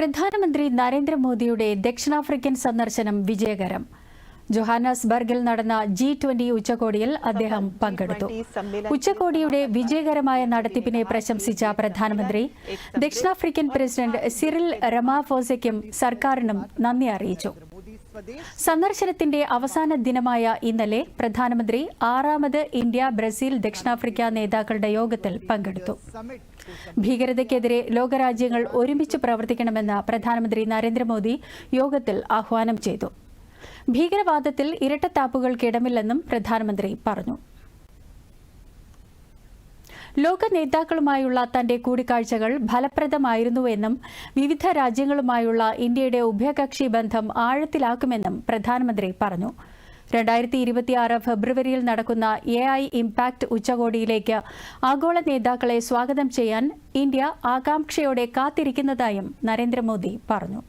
പ്രധാനമന്ത്രി നരേന്ദ്രമോദിയുടെ ദക്ഷിണാഫ്രിക്കൻ സന്ദർശനം വിജയകരം. ജൊഹാനസ്ബർഗിൽ നടന്ന ജി ട്വന്റി ഉച്ചകോടിയിൽ അദ്ദേഹം പങ്കെടുത്തു. ഉച്ചകോടിയുടെ വിജയകരമായ നടത്തിപ്പിനെ പ്രശംസിച്ച പ്രധാനമന്ത്രി ദക്ഷിണാഫ്രിക്കൻ പ്രസിഡന്റ് സിറിൽ റമാഫോസയ്ക്കും സർക്കാരിനും നന്ദി അറിയിച്ചു. സന്ദർശനത്തിന്റെ അവസാന ദിനമായ ഇന്നലെ പ്രധാനമന്ത്രി ആറാമത് ഇന്ത്യ ബ്രസീൽ ദക്ഷിണാഫ്രിക്ക നേതാക്കളുടെ യോഗത്തിൽ പങ്കെടുത്തു. ഭീകരതയ്ക്കെതിരെ ലോകരാജ്യങ്ങൾ ഒരുമിച്ച് പ്രവർത്തിക്കണമെന്ന് പ്രധാനമന്ത്രി നരേന്ദ്രമോദി യോഗത്തിൽ ആഹ്വാനം ചെയ്തു. ഭീകരവാദത്തിൽ ഇരട്ടത്താപ്പുകൾക്കിടമില്ലെന്നും പ്രധാനമന്ത്രി പറഞ്ഞു. ലോക നേതാക്കളുമായുള്ള തന്റെ കൂടിക്കാഴ്ചകൾ ഫലപ്രദമായിരുന്നുവെന്നും വിവിധ രാജ്യങ്ങളുമായുള്ള ഇന്ത്യയുടെ ഉഭയകക്ഷി ബന്ധം ആഴത്തിലാക്കുമെന്നും പ്രധാനമന്ത്രി പറഞ്ഞു. രണ്ടായിരത്തി ഇരുപത്തിയാറ് ഫെബ്രുവരിയിൽ നടക്കുന്ന എ ഐ ഇംപാക്ട് ഉച്ചകോടിയിലേക്ക് ആഗോള നേതാക്കളെ സ്വാഗതം ചെയ്യാൻ ഇന്ത്യ ആകാംക്ഷയോടെ കാത്തിരിക്കുന്നതായും നരേന്ദ്രമോദി പറഞ്ഞു.